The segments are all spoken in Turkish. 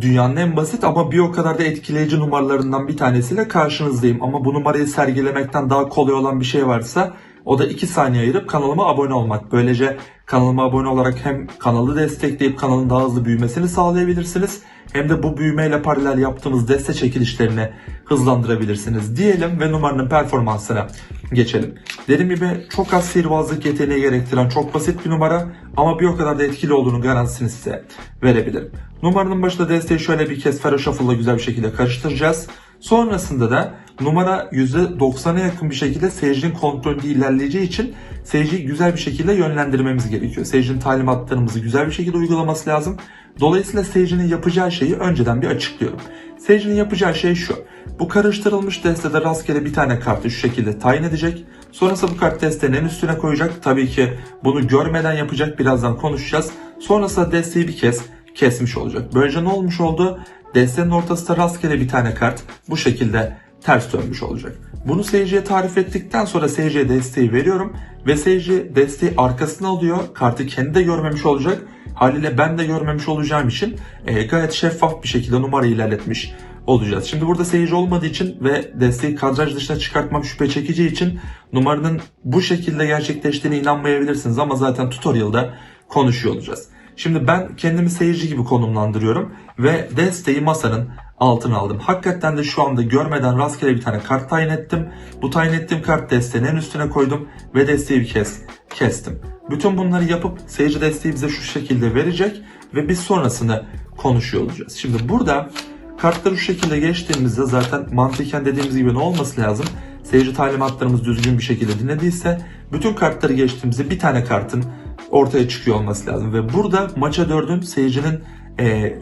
dünyanın en basit ama bir o kadar da etkileyici numaralarından bir tanesiyle karşınızdayım. Ama bu numarayı sergilemekten daha kolay olan bir şey varsa o da 2 saniye ayırıp kanalıma abone olmak. Böylece kanalıma abone olarak hem kanalı destekleyip kanalın daha hızlı büyümesini sağlayabilirsiniz. Hem de bu büyümeyle paralel yaptığımız deste çekilişlerini hızlandırabilirsiniz diyelim ve numaranın performansına geçelim. Dediğim gibi çok az sihirbazlık yeteneği gerektiren çok basit bir numara ama bir o kadar da etkili olduğunu garantisini size verebilirim. Numaranın başında desteği şöyle bir kez Fero Shuffle'la güzel bir şekilde karıştıracağız. Sonrasında da numara %90'a yakın bir şekilde seyircinin kontrolünde ilerleyeceği için seyirciyi güzel bir şekilde yönlendirmemiz gerekiyor. Seyircinin talimatlarımızı güzel bir şekilde uygulaması lazım. Dolayısıyla seyircinin yapacağı şeyi önceden bir açıklıyorum. Seyircinin yapacağı şey şu. Bu karıştırılmış destede rastgele bir tane kartı şu şekilde tayin edecek. Sonrasında bu kart destenin en üstüne koyacak. Tabii ki bunu görmeden yapacak. Birazdan konuşacağız. Sonrasında desteği bir kez kesmiş olacak. Böylece ne olmuş oldu? Destenin ortasında rastgele bir tane kart bu şekilde ters dönmüş olacak. Bunu seyirciye tarif ettikten sonra seyirciye desteği veriyorum ve seyirci desteği arkasına alıyor. Kartı kendi de görmemiş olacak. Haliyle ben de görmemiş olacağım için e, gayet şeffaf bir şekilde numarayı ilerletmiş olacağız. Şimdi burada seyirci olmadığı için ve desteği kadraj dışına çıkartmam şüphe çekeceği için numaranın bu şekilde gerçekleştiğine inanmayabilirsiniz ama zaten tutorial'da konuşuyor olacağız. Şimdi ben kendimi seyirci gibi konumlandırıyorum ve desteği masanın altına aldım. Hakikaten de şu anda görmeden rastgele bir tane kart tayin ettim. Bu tayin ettiğim kart desteğin en üstüne koydum ve desteği bir kez kestim. Bütün bunları yapıp seyirci desteği bize şu şekilde verecek ve biz sonrasını konuşuyor olacağız. Şimdi burada kartları şu şekilde geçtiğimizde zaten mantıken dediğimiz gibi ne olması lazım? Seyirci talimatlarımız düzgün bir şekilde dinlediyse bütün kartları geçtiğimizde bir tane kartın ortaya çıkıyor olması lazım. Ve burada maça 4'ün seyircinin e,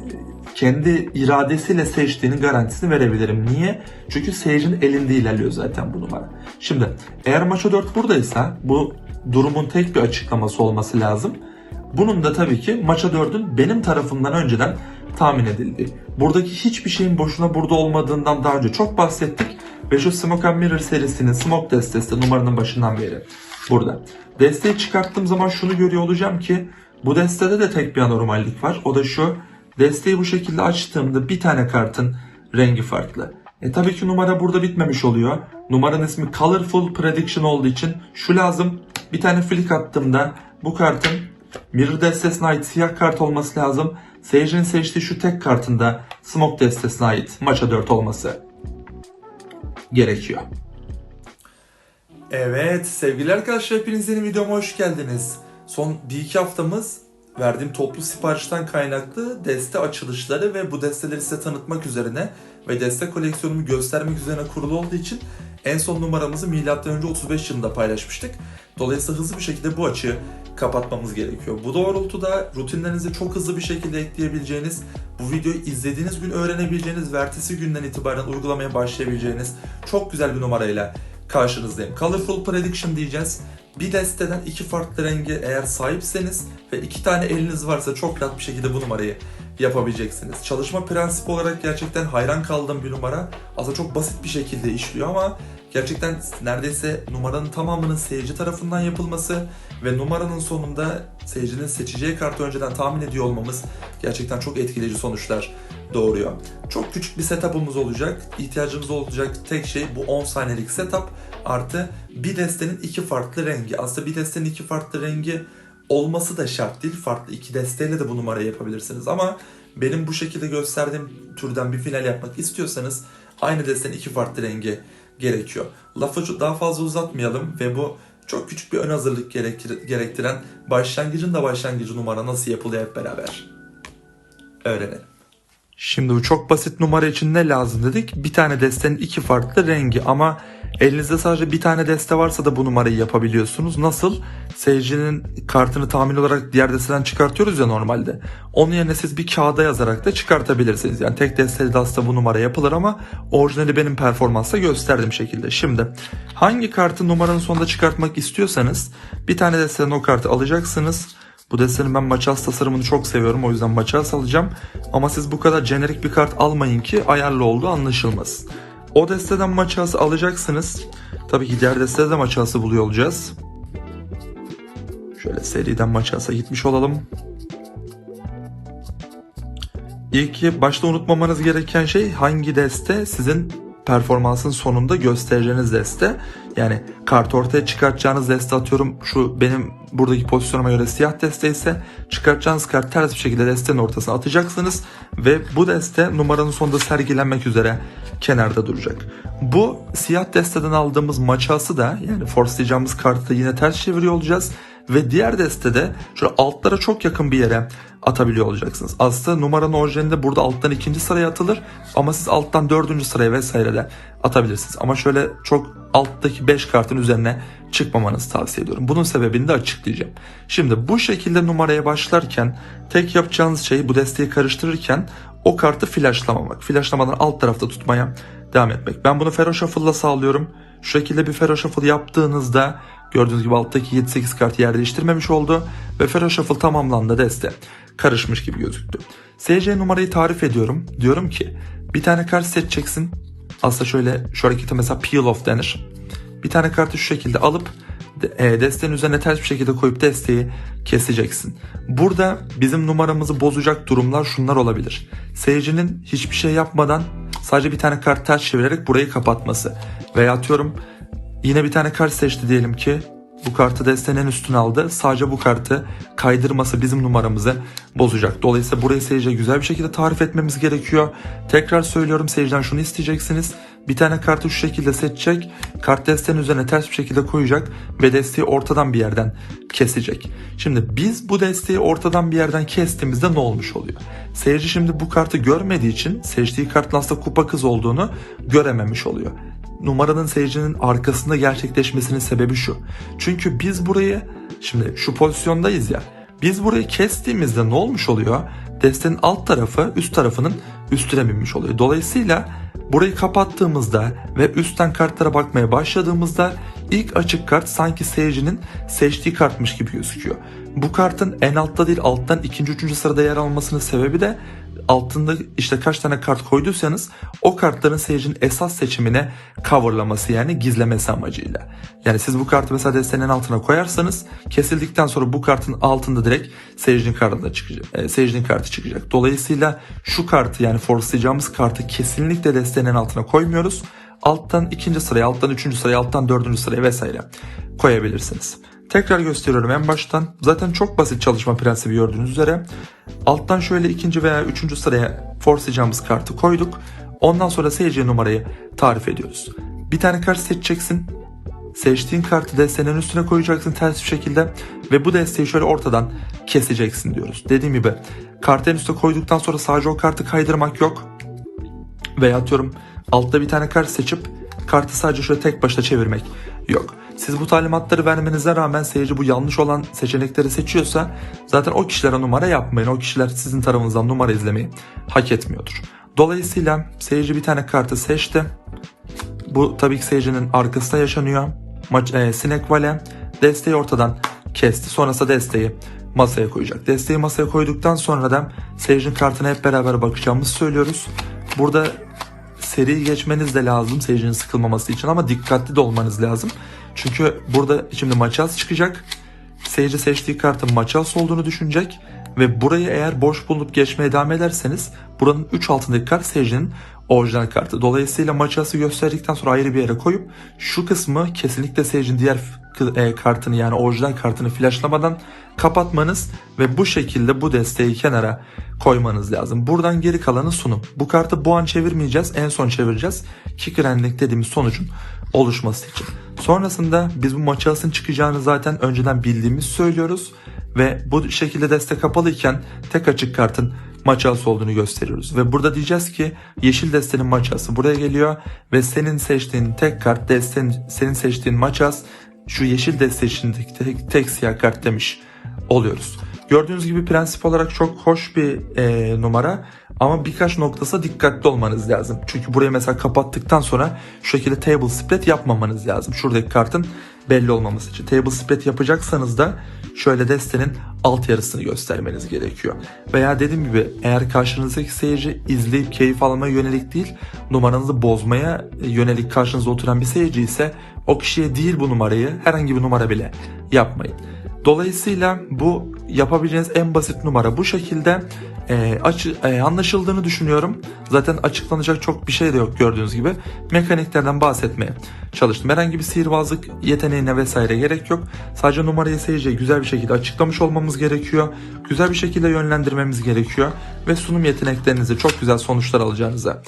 kendi iradesiyle seçtiğinin garantisini verebilirim. Niye? Çünkü seyircinin elinde ilerliyor zaten bu numara. Şimdi eğer maça 4 buradaysa bu durumun tek bir açıklaması olması lazım. Bunun da tabii ki maça 4'ün benim tarafımdan önceden tahmin edildiği. Buradaki hiçbir şeyin boşuna burada olmadığından daha önce çok bahsettik. Ve şu Smoke and Mirror serisinin Smoke destesi numaranın başından beri burada. Desteği çıkarttığım zaman şunu görüyor olacağım ki bu destede de tek bir anormallik var. O da şu. Desteği bu şekilde açtığımda bir tane kartın rengi farklı. E tabii ki numara burada bitmemiş oluyor. Numaranın ismi Colorful Prediction olduğu için şu lazım. Bir tane flick attığımda bu kartın Mirror destesine ait siyah kart olması lazım. Seyircinin seçtiği şu tek kartında Smoke destesine ait maça 4 olması gerekiyor. Evet sevgili arkadaşlar hepiniz yeni videoma hoş geldiniz. Son bir iki haftamız verdiğim toplu siparişten kaynaklı deste açılışları ve bu desteleri size tanıtmak üzerine ve deste koleksiyonumu göstermek üzerine kurulu olduğu için en son numaramızı M.Ö. 35 yılında paylaşmıştık. Dolayısıyla hızlı bir şekilde bu açığı kapatmamız gerekiyor. Bu doğrultuda rutinlerinizi çok hızlı bir şekilde ekleyebileceğiniz, bu videoyu izlediğiniz gün öğrenebileceğiniz ve ertesi günden itibaren uygulamaya başlayabileceğiniz çok güzel bir numarayla karşınızdayım. Colorful Prediction diyeceğiz. Bir desteden iki farklı rengi eğer sahipseniz ve iki tane eliniz varsa çok rahat bir şekilde bu numarayı yapabileceksiniz. Çalışma prensibi olarak gerçekten hayran kaldığım bir numara. Aslında çok basit bir şekilde işliyor ama gerçekten neredeyse numaranın tamamının seyirci tarafından yapılması ve numaranın sonunda seyircinin seçeceği kartı önceden tahmin ediyor olmamız gerçekten çok etkileyici sonuçlar doğuruyor. Çok küçük bir setup'ımız olacak. İhtiyacımız olacak tek şey bu 10 saniyelik setup artı bir destenin iki farklı rengi. Aslında bir destenin iki farklı rengi olması da şart değil. Farklı iki desteyle de bu numarayı yapabilirsiniz ama benim bu şekilde gösterdiğim türden bir final yapmak istiyorsanız aynı destenin iki farklı rengi gerekiyor. Lafı daha fazla uzatmayalım ve bu çok küçük bir ön hazırlık gerektir- gerektiren başlangıcın da başlangıcı numara nasıl yapılıyor hep beraber öğrenelim. Şimdi bu çok basit numara için ne lazım dedik? Bir tane destenin iki farklı rengi ama elinizde sadece bir tane deste varsa da bu numarayı yapabiliyorsunuz. Nasıl? Seyircinin kartını tahmin olarak diğer desteden çıkartıyoruz ya normalde. Onun yerine siz bir kağıda yazarak da çıkartabilirsiniz. Yani tek desteli de aslında bu numara yapılır ama orijinali benim performansta gösterdiğim şekilde. Şimdi hangi kartı numaranın sonunda çıkartmak istiyorsanız bir tane desteden o kartı alacaksınız. Bu destenin ben maçaz tasarımını çok seviyorum o yüzden maçaz alacağım. Ama siz bu kadar jenerik bir kart almayın ki ayarlı olduğu anlaşılmasın. O desteden maçaz alacaksınız. Tabii ki diğer destede de maçazı buluyor olacağız. Şöyle seriden maçaza gitmiş olalım. İlk başta unutmamanız gereken şey hangi deste sizin performansın sonunda göstereceğiniz deste. Yani kart ortaya çıkartacağınız deste atıyorum şu benim buradaki pozisyonuma göre siyah deste ise çıkartacağınız kart ters bir şekilde destenin ortasına atacaksınız ve bu deste numaranın sonunda sergilenmek üzere kenarda duracak. Bu siyah desteden aldığımız maçası da yani forcelayacağımız kartı yine ters çeviriyor olacağız ve diğer destede şöyle altlara çok yakın bir yere atabiliyor olacaksınız. Aslında numaranın orijinalinde burada alttan ikinci sıraya atılır ama siz alttan dördüncü sıraya vesaire de atabilirsiniz. Ama şöyle çok alttaki 5 kartın üzerine çıkmamanızı tavsiye ediyorum. Bunun sebebini de açıklayacağım. Şimdi bu şekilde numaraya başlarken tek yapacağınız şey bu desteği karıştırırken o kartı flashlamamak. Flashlamadan alt tarafta tutmaya devam etmek. Ben bunu Fero Shuffle'la sağlıyorum. Şu şekilde bir Fero Shuffle yaptığınızda gördüğünüz gibi alttaki 7-8 kart yer değiştirmemiş oldu ve Fero Shuffle tamamlandı deste. Karışmış gibi gözüktü. SC numarayı tarif ediyorum. Diyorum ki bir tane kart seçeceksin. Aslında şöyle şu harekete mesela peel off denir. Bir tane kartı şu şekilde alıp e, desteğin üzerine ters bir şekilde koyup desteği keseceksin. Burada bizim numaramızı bozacak durumlar şunlar olabilir. Seyircinin hiçbir şey yapmadan sadece bir tane kart ters çevirerek burayı kapatması. Veya atıyorum yine bir tane kart seçti diyelim ki bu kartı destenin en üstüne aldı. Sadece bu kartı kaydırması bizim numaramızı bozacak. Dolayısıyla burayı seyirciye güzel bir şekilde tarif etmemiz gerekiyor. Tekrar söylüyorum seyirciden şunu isteyeceksiniz. Bir tane kartı şu şekilde seçecek. Kart destenin üzerine ters bir şekilde koyacak ve desteği ortadan bir yerden kesecek. Şimdi biz bu desteği ortadan bir yerden kestiğimizde ne olmuş oluyor? Seyirci şimdi bu kartı görmediği için seçtiği kartın aslında kupa kız olduğunu görememiş oluyor numaranın seyircinin arkasında gerçekleşmesinin sebebi şu. Çünkü biz burayı şimdi şu pozisyondayız ya. Biz burayı kestiğimizde ne olmuş oluyor? Destenin alt tarafı üst tarafının üstüne binmiş oluyor. Dolayısıyla burayı kapattığımızda ve üstten kartlara bakmaya başladığımızda ilk açık kart sanki seyircinin seçtiği kartmış gibi gözüküyor. Bu kartın en altta değil alttan ikinci üçüncü sırada yer almasının sebebi de altında işte kaç tane kart koyduysanız o kartların seyircinin esas seçimine coverlaması yani gizlemesi amacıyla. Yani siz bu kartı mesela destenin altına koyarsanız kesildikten sonra bu kartın altında direkt seyircinin kartında çıkacak. E, seyircinin kartı çıkacak. Dolayısıyla şu kartı yani forcelayacağımız kartı kesinlikle destenin altına koymuyoruz. Alttan ikinci sıraya, alttan üçüncü sıraya, alttan dördüncü sıraya vesaire koyabilirsiniz. Tekrar gösteriyorum en baştan. Zaten çok basit çalışma prensibi gördüğünüz üzere. Alttan şöyle ikinci veya üçüncü sıraya forcelayacağımız kartı koyduk. Ondan sonra seyirci numarayı tarif ediyoruz. Bir tane kart seçeceksin. Seçtiğin kartı destenin üstüne koyacaksın ters bir şekilde ve bu desteği şöyle ortadan keseceksin diyoruz. Dediğim gibi kartı en üste koyduktan sonra sadece o kartı kaydırmak yok. Veya atıyorum altta bir tane kart seçip kartı sadece şöyle tek başına çevirmek yok. Siz bu talimatları vermenize rağmen seyirci bu yanlış olan seçenekleri seçiyorsa zaten o kişilere numara yapmayın. O kişiler sizin tarafınızdan numara izlemeyi hak etmiyordur. Dolayısıyla seyirci bir tane kartı seçti. Bu tabii ki seyircinin arkasında yaşanıyor. Maç, e, Sinek Vale desteği ortadan kesti. Sonrasında desteği masaya koyacak. Desteği masaya koyduktan sonra da seyircinin kartına hep beraber bakacağımızı söylüyoruz. Burada seri geçmeniz de lazım seyircinin sıkılmaması için ama dikkatli de olmanız lazım. Çünkü burada şimdi maçaz çıkacak. Seyirci seçtiği kartın maçaz olduğunu düşünecek ve burayı eğer boş bulup geçmeye devam ederseniz buranın 3 altındaki kart seyircinin orijinal kartı. Dolayısıyla maçası gösterdikten sonra ayrı bir yere koyup şu kısmı kesinlikle seyircinin diğer e, kartını yani orijinal kartını flashlamadan kapatmanız ve bu şekilde bu desteği kenara koymanız lazım. Buradan geri kalanı sunum. Bu kartı bu an çevirmeyeceğiz. En son çevireceğiz. Kick ending dediğimiz sonucun oluşması için. Sonrasında biz bu maçasın çıkacağını zaten önceden bildiğimiz söylüyoruz. Ve bu şekilde destek kapalıyken tek açık kartın maçası olduğunu gösteriyoruz. Ve burada diyeceğiz ki yeşil destenin maçası buraya geliyor ve senin seçtiğin tek kart desten senin seçtiğin maças şu yeşil deste içindeki tek, tek siyah kart demiş oluyoruz. Gördüğünüz gibi prensip olarak çok hoş bir e, numara ama birkaç noktası dikkatli olmanız lazım. Çünkü burayı mesela kapattıktan sonra şu şekilde table split yapmamanız lazım. Şuradaki kartın belli olmaması için. Table split yapacaksanız da şöyle destenin alt yarısını göstermeniz gerekiyor. Veya dediğim gibi eğer karşınızdaki seyirci izleyip keyif almaya yönelik değil numaranızı bozmaya yönelik karşınızda oturan bir seyirci ise o kişiye değil bu numarayı herhangi bir numara bile yapmayın. Dolayısıyla bu yapabileceğiniz en basit numara bu şekilde e, açı, e, anlaşıldığını düşünüyorum. Zaten açıklanacak çok bir şey de yok gördüğünüz gibi. Mekaniklerden bahsetmeye çalıştım. Herhangi bir sihirbazlık yeteneğine vesaire gerek yok. Sadece numarayı seyirciye güzel bir şekilde açıklamış olmamız gerekiyor. Güzel bir şekilde yönlendirmemiz gerekiyor. Ve sunum yeteneklerinize çok güzel sonuçlar alacağınıza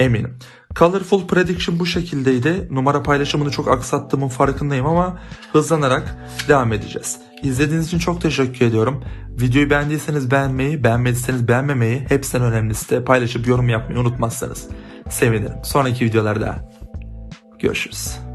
eminim. Colorful Prediction bu şekildeydi. Numara paylaşımını çok aksattığımın farkındayım ama hızlanarak devam edeceğiz. İzlediğiniz için çok teşekkür ediyorum. Videoyu beğendiyseniz beğenmeyi, beğenmediyseniz beğenmemeyi, hepsinden önemlisi de paylaşıp yorum yapmayı unutmazsanız sevinirim. Sonraki videolarda görüşürüz.